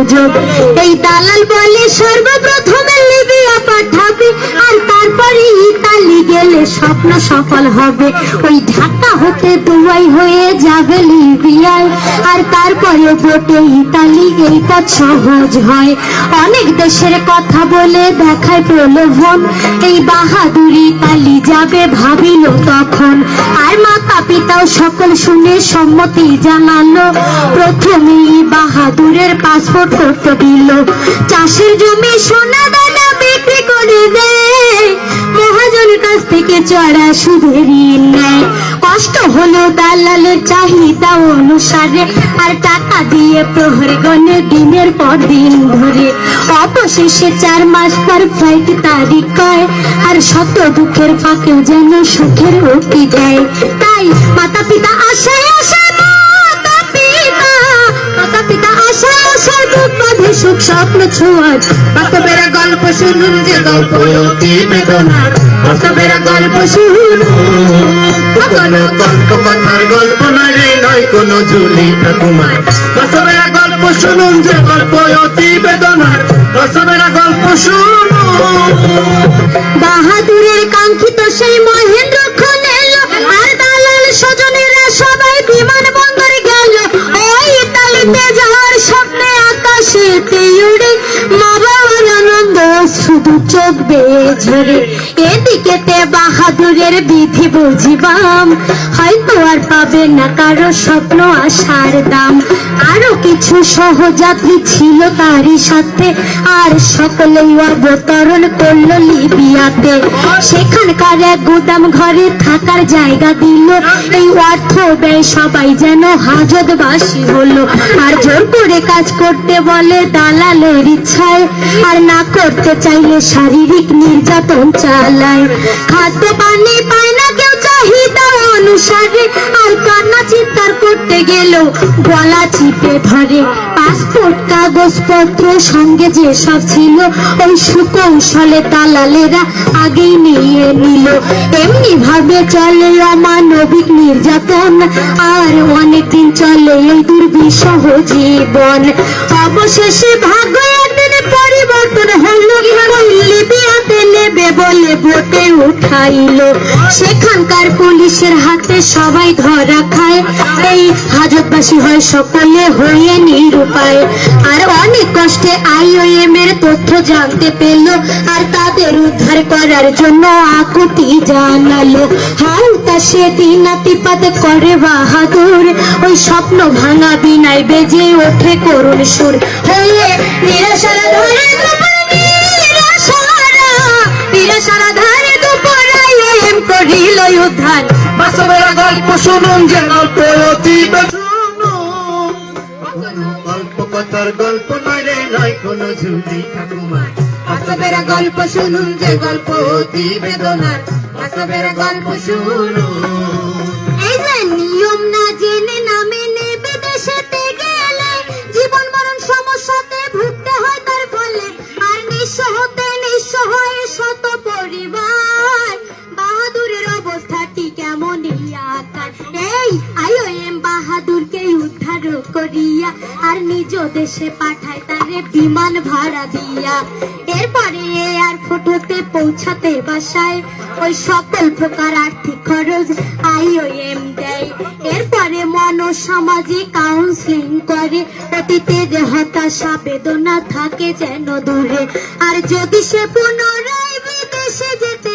সুযোগ। এই দালাল বলে সর্বপ্রথমে গেলে স্বপ্ন সফল হবে। ওই ঢাকা হতে দুবাই হয়ে যাবে লিবিয়ায়। আর তারপরে বোটে ইতালি এই পথ সহজ হয়। অনেক দেশের কথা বলে দেখায় প্রলোভন। এই বাহাদুরি ইতালি যাবে ভাবিল তখন। আর মাতা পিতাও সকল শুনে সম্মতি জানালো। প্রথমেই বাহাদুরের পাসপোর্ট করতে দিল। চাষের জমি সোনা দানা বিক্রি করে দেয়। থেকে চড়া সুদের ঋণ কষ্ট হলো দালালের চাহিদা অনুসারে, আর টাকা দিয়ে প্রহরে গণে দিনের পর দিন ধরে অবশেষে চার মাস পর ফ্লাইট তারিখ কয়, আর শত দুঃখের ফাঁকেও যেন সুখের অতি দেয়। তাই মাতা পিতা আশায় আশায় মাতা পিতা আশায় বুক বাঁধে সুখ স্বপ্ন ছোঁয়ার। বাস্তবের গল্প শুনুন যে গল্প বেদনার। বাস্তবের গল্প শুনুন। কোনো কথার গল্প নয় নয় কোনো ঝুলি ঠাকুমার। গল্প শুনুন যে গল্প অতি গল্প শুনুন। বাহাদুরের কাঙ্ক্ষিত সেই মহেন্দ্র খন এলো আর দালাল স্বজনেরা সবাই বিমান উড়ে মা বাবার আনন্দ, শুধু চোখ বেয়ে ঝরে। এদিকে তে বাহাদুরের বিধি বুঝিবাম, হয়তো আর পাবে না কারও স্বপ্ন আশার দাম। কিছু সহযাত্রী ছিল তারই সাথে, আর সকলেই অবতরণ করল লিবিয়াতে। সেখানকার এক গুদাম ঘরে থাকার জায়গা দিল, এই অর্থ ব্যয় সবাই যেন হাজতবাসী হলো। আর জোর করে কাজ করতে বলে দালালের ইচ্ছায়, আর না করতে চাইলে শারীরিক নির্যাতন চালায়। খাদ্য পানি পায় অনুসারে আর কান্না চিৎকার করতে গেল গলা চিপে ধরে। পাসপোর্ট কাগজপত্র সঙ্গে যে সব ছিল ওই সুকৌশলে দালালেরা আগেই নিয়ে নিল। এমনি ভাবে চলে অমানবিক নির্যাতন আর অনেকদিন চলে এই দুর্বিষহ জীবন। অবশেষে ভাগ্য একদিন পরিবর্তন হলো। লিবিয়াতে বলে ভোটে উঠাইলো। সেখানকার পুলিশের হাতে সবাই ধরা খায়। এই হাজতবাসী হয় সকলে হয়ে নিরুপায়। আর অনেক কষ্টে আইওএম এর তথ্য জানতে পেল। আর তাদের উদ্ধার করার জন্য আকুতি জানালো। হালকা সে দিনাতিপাত করে বাহাদুর। ওই স্বপ্ন ভাঙা বিনায় বেজে ওঠে করুণ সুর। হয়ে নিরাশারা ধরে নিরাশারা ধারে দুপুরাই এম করিল উদ্ধার। বাস্তবের গল্প শুনুন যে গল্প অতি গল্প কথার গল্প নয় রে নয় কোনো ঝুলি ঠাকুমা বাস্তবের গল্প শুনুন যে গল্প অতি বেদনার। বাস্তবের গল্প শুনুন। করিয়া আর নিজ দেশে পাঠায় তারে বিমান ভাড়া দিয়া। এরপরে আর ফটোতে পৌঁছাতে বাসায় ওই সকল প্রকার আর্থিক খরচ আইওএম দেয়। এরপরে মনোসামাজিক কাউন্সিলিং করে অতীতের হতাশা বেদনা থাকে যেন দূরে। আর যদি সে পুনরায় বিদেশে যেতে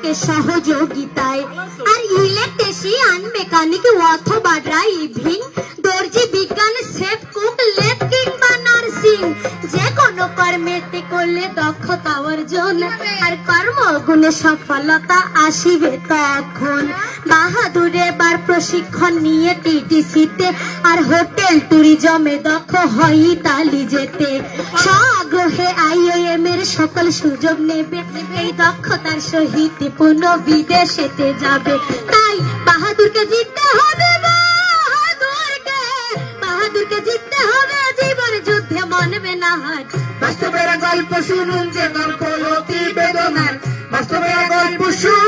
থাকে সহযোগিতায় আর ইলেকট্রিশিয়ান মেকানিক অথবা ড্রাইভিং দর্জি বিজ্ঞান সেফ কুক কিংবা নার্সিং যে কোনো কর্মেতে করলে দক্ষতা অর্জন। আর কর্মগুণে সফলতা আসিবে তখন। বাহাদুরে বার প্রশিক্ষণ নিয়ে টিটিসিতে আর হোটেল ট্যুরিজমে দক্ষ হয় ইতালি যেতে স্বআগ্রহে আইওএম এর সকল সুযোগ নেবে। এই দক্ষতার সহিত পুনঃ বিদেশেতে যাবে। তাই বাহাদুরকে জিততে হবে জিততে হবে বাস্তবের গল্প শুনুন, যে গল্প বেদনার। বাস্তবের গল্প শুনুন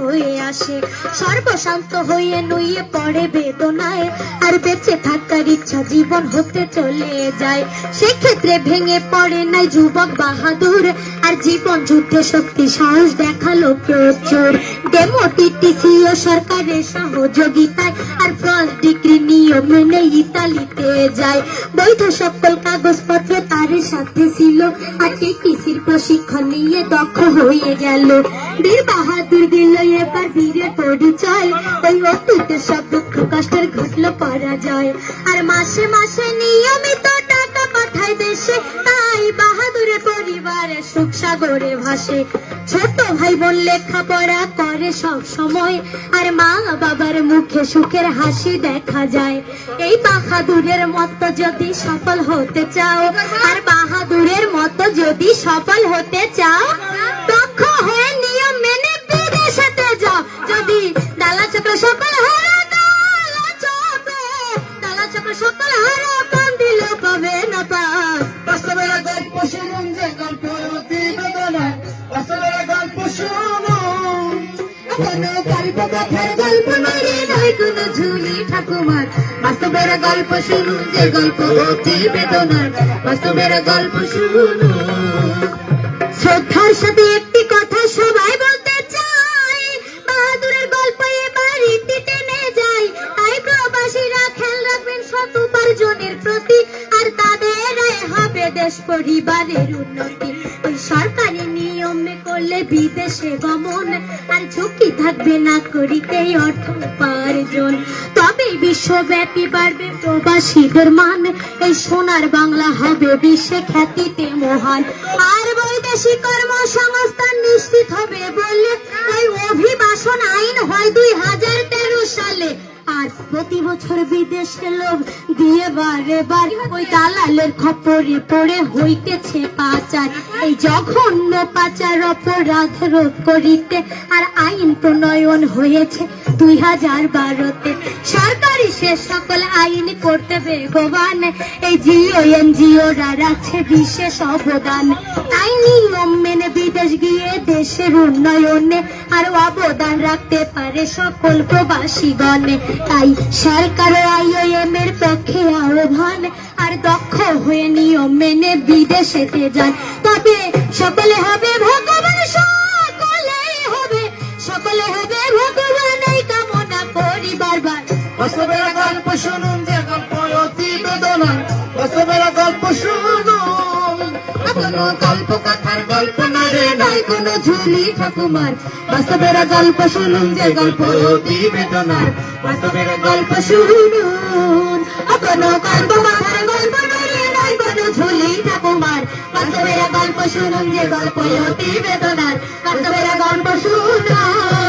হয়ে আসে। সর্বশান্ত হয়ে নুয়ে পড়ে বেদনায়। আর বেঁচে থাকার ইচ্ছা জীবন হতে চলে যায়। সেক্ষেত্রে ভেঙে পড়ে নাই যুবক বাহাদুর। আর জীবন যুদ্ধে শক্তি সাহস দেখাল প্রচুর। ডেমোটিটিসি ও সরকারের সহযোগিতায় আর ফার্স্ট ডিগ্রি নিয়ম মেনে ইতালিতে যায়। বৈধ সকল কাগজপত্র তার সাথে ছিল। আর টিটিসির প্রশিক্ষণ নিয়ে দক্ষ হয়ে গেল। বীর বাহাদুর দিল এবার বীরের পরিচয়। ওই অতীতে সব দুঃখ কষ্টের ঘটলো পরাজয়। আর মাসে মাসে নিয়মিত টাকা পাঠায় দেশে। তাই বাহাদুরের পরিবারে সুখ সাগরে ভাসে। ছোট ভাই বোন লেখাপড়া করে সব সময়। আর মা বাবার মুখে সুখের হাসি দেখা যায়। এই বাহাদুরের মতো যদি সফল হতে চাও, আর বাহাদুরের মতো যদি সফল হতে চাও শ্রদ্ধার সাথে একটি কথা সবাই বলতে চাই বাহাদুরের গল্প এবার টেনে যায়। তাই প্রবাসীরা খেয়াল রাখবেন সৎ উপার্জনের প্রতি, আর তাদের হবে দেশ পরিবারের উন্নতি। ওই করলে বিদেশে গমন, আর ঝুঁকি থাকবে না করিতে অর্থ উপার্জন। তবে বিশ্বব্যাপী বাড়বে প্রবাসীদের মান এই সোনার বাংলা হবে বিশ্বে খ্যাতিতে মহান। আর বৈদেশিক কর্মসংস্থান নিশ্চিত হবে বললে এই অভিবাসন আইন হয় দুই হাজার তেরো সালে। আর প্রতি বছর বিদেশে লোক দিয়ে বারে বার ওই দালালের খপরে পড়ে হইতেছে পাচার। এই জঘন্য পাচার অপরাধ রোধ করিতে আর আইন প্রণয়ন হয়েছে দুই হাজার বারোতে। সরকারি সে সকল আইন করতে বেগবান এই জিও এনজিওরা রাখছে বিশেষ অবদান। তাই নিয়ম মেনে বিদেশ গিয়ে দেশের উন্নয়নে আর অবদান রাখতে পারে সকল প্রবাসীগণে। তাই সরকার আইওএম এর পক্ষে আহ্বান আর দক্ষ হয়ে নিয়ম মেনে বিদেশেতে যান। তবে সকলে হবে শুনুন যে গল্প, অতি বেদনার বাস্তবের গল্প শুনুন। কোনো গল্প কথার গল্প না রে নয় কোনো ঝুলি ঠাকুমার। বাস্তবের গল্প শুনুন যে গল্প, অতি বেদনার বাস্তবের গল্প শুনুন। কোনো গল্প কথার গল্প না রে নয় কোনো ঝুলি ঠাকুমার। বাস্তবের গল্প শুনুন যে গল্প, অতি বেদনার। বাস্তবের গল্প শুনুন।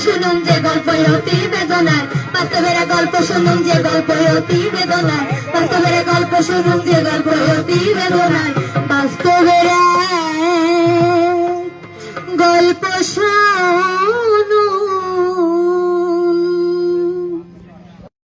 শুনুন যে গল্প অতি বেদনার। বাস্তবেরা গল্প শুনুন যে গল্প অতি বেদনার। বাস্তবেরা গল্প শুনুন যে গল্প অতি বেদনার। বাস্তবেরা গল্প শোন